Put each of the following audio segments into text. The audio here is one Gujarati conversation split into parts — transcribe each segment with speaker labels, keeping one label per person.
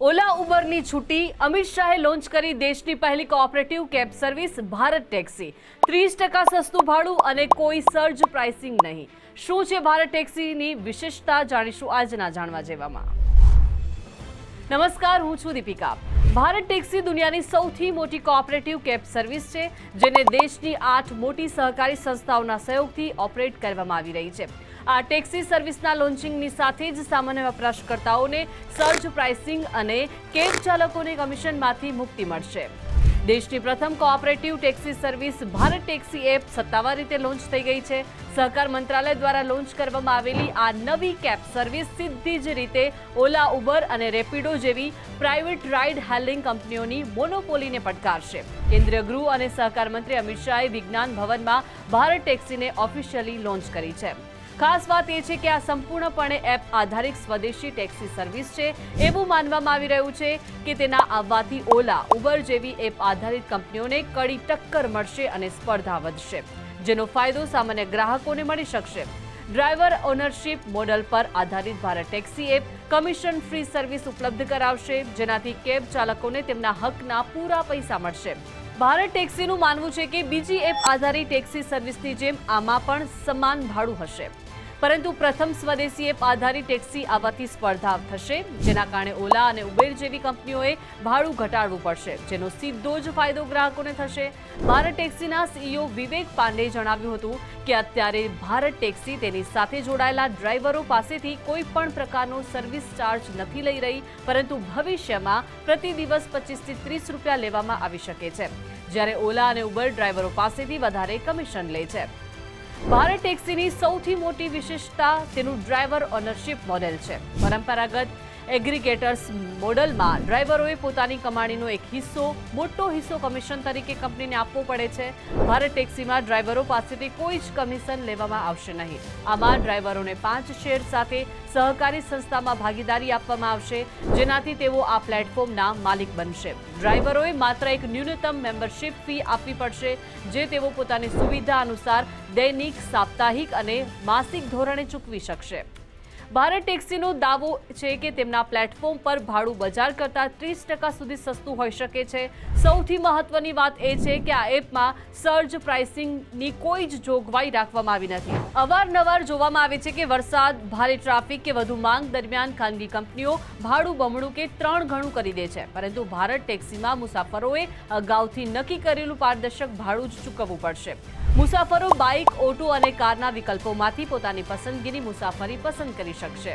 Speaker 1: ઓલા ઉબરની છૂટી, અમિત શાહે લોન્ચ કરી દેશની પહેલી cooperative cab service, Bharat taxi. ત્રીસ ટકા સસ્તું ભાડું અને કોઈ સર્જ પ્રાઇસિંગ નહીં. શું છે ભારત ટેક્સીની વિશેષતા, જાણીશું આજના જાણવા જેવામાં. નમસ્કાર, હું છું દીપિકા. ભારત ટેક્સી દુનિયાની સૌથી મોટી કોઓપરેટિવ કેબ સર્વિસ છે, જેને દેશની આઠ મોટી સહકારી સંસ્થાઓના સહયોગથી ઓપરેટ કરવામાં આવી રહી છે. આ ટેક્સી સર્વિસના લોન્ચિંગની સાથે જ સામાન્ય વપરાશકર્તાઓને સર્જ પ્રાઇસિંગ અને કેબ ચાલકોને કમિશનમાંથી મુક્તિ મળશે. દેશની પ્રથમ cooperative taxi service Bharat taxi app સત્તાવાર રીતે લોન્ચ થઈ ગઈ છે. સહકાર મંત્રાલય દ્વારા લોન્ચ કરવામાં આવેલી આ નવી કેબ સર્વિસ સીધી જ રીતે ઓલા, ઉબર અને રેપિડો જેવી પ્રાઇવેટ રાઇડ હેલિંગ કંપનીઓની મોનોપોલીને પડકારશે. કેન્દ્રીય ગૃહ અને સહકાર મંત્રી અમિત શાહે વિજ્ઞાન ભવનમાં ભારત ટેક્સીને ઓફિશિયલી લોન્ચ કરી છે. ખાસ વાત એ છે કે આ સંપૂર્ણપણે એપ આધારિત સ્વદેશી ટેક્સી સર્વિસ છે. એવું માનવામાં આવી રહ્યું છે કે તેના આવવાથી ઓલા, ઉબર જેવી એપ આધારિત કંપનીઓને કડી ટક્કર મળશે અને સ્પર્ધા વધશે, જેનો ફાયદો સામાન્ય ગ્રાહકોને મળી શકશે. ડ્રાઈવર ઓનરશિપ મોડલ પર આધારિત Bharat taxi app commission free service ઉપલબ્ધ કરાવશે, જેનાથી કેબ ચાલકોને તેમના હકના પૂરા પૈસા મળશે. ભારત ટેક્સીનું માનવું છે કે બીજી એપ આધારિત ટેક્સી સર્વિસની જેમ આમાં પણ સમાન ભાડું હશે. પરંતુ પ્રથમ સ્વદેશી એપ આધારિત ટેક્સી આવવાથી સ્પર્ધા થશે, જેના કારણે ઓલા અને ઉબેર જેવી કંપનીઓએ ભાડું ઘટાડવું પડશે, જેનો સીધો જ ફાયદો ગ્રાહકોને થશે. ભારત ટેક્સીના સીઈઓ વિવેક પાંડેએ જણાવ્યું હતું કે અત્યારે ભારત ટેક્સી તેની સાથે જોડાયેલા ડ્રાઈવરો પાસેથી કોઈ પણ પ્રકારનો સર્વિસ ચાર્જ નથી લઈ રહી, પરંતુ ભવિષ્યમાં પ્રતિ દિવસ પચીસથી ત્રીસ રૂપિયા લેવામાં આવી શકે છે, જ્યારે ઓલા અને ઉબર ડ્રાઈવરો પાસેથી વધારે કમિશન લે છે. ભારત ટેક્સીની સૌથી મોટી વિશેષતા તેનું ડ્રાઈવર ઓનરશિપ મોડેલ છે. પરંપરાગત એગ્રીગેટર્સ મોડલમાં ડ્રાઈવરોએ પોતાની કમાણીનો એક હિસ્સો, મોટો હિસ્સો કમિશન તરીકે કંપનીને આપવો પડે છે. ભારત ટેક્સીમાં ડ્રાઈવરો પાસેથી કોઈ જ કમિશન લેવામાં આવશે નહીં. આમાં ડ્રાઈવરોને પાંચ શેર સાથે સહકારી સંસ્થામાં ભાગીદારી આપવામાં આવશે, જેનાથી તેઓ આ પ્લેટફોર્મના માલિક બનશે. ડ્રાઈવરોએ માત્ર એક ન્યૂનતમ મેમ્બરશિપ ફી આપવી પડશે, જે તેઓ પોતાની સુવિધા અનુસાર દૈનિક, સાપ્તાહિક અને માસિક ધોરણે ચૂકવી શકશે. ભારત ટેક્સીનો દાવો છે કે તેમના પ્લેટફોર્મ પર ભાડું બજાર કરતાં ત્રીસ ટકા સુધી સસ્તું હોઈ શકે છે. સૌથી મહત્વની વાત એ છે કે આ એપમાં સર્જ પ્રાઇસિંગની કોઈ જ જોગવાઈ રાખવામાં આવી નથી. અવારનવાર જોવામાં આવે છે કે વરસાદ, ભારે ટ્રાફિક કે વધુ માંગ દરમિયાન ખાનગી કંપનીઓ ભાડું બમણું કે ત્રણ ઘણું કરી દે છે. પરંતુ ભારત ટેક્સીમાં મુસાફરોએ અગાઉથી નક્કી કરેલું પારદર્શક ભાડું જ ચૂકવવું પડશે. મુસાફરો બાઇક, ઓટો અને કારના વિકલ્પોમાંથી પોતાની પસંદગીની મુસાફરી પસંદ કરી શકશે.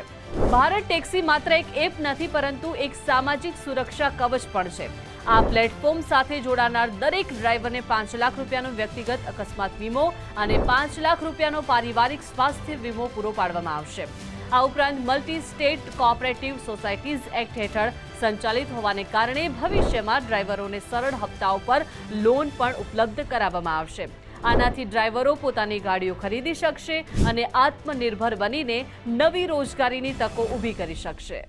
Speaker 1: ભારત ટેક્સી માત્ર એક એપ નથી, પરંતુ એક સામાજિક સુરક્ષા કવચ પણ છે. આ પ્લેટફોર્મ સાથે જોડાનાર દરેક ડ્રાઈવરને પાંચ લાખ રૂપિયાનો વ્યક્તિગત અકસ્માત વીમો અને પાંચ લાખ રૂપિયાનો પારિવારિક સ્વાસ્થ્ય વીમો પૂરો પાડવામાં આવશે. આ ઉપરાંત multi state cooperative societies act હેઠળ સંચાલિત હોવાને કારણે ભવિષ્યમાં ડ્રાઈવરોને સરળ હપ્તાઓ પર લોન પણ ઉપલબ્ધ કરાવવામાં આવશે. આનાથી ડ્રાઈવરો પોતાની ગાડીઓ ખરીદી શકશે અને આત્મનિર્ભર બનીને નવી રોજગારીની તકો ઊભી કરી શકશે.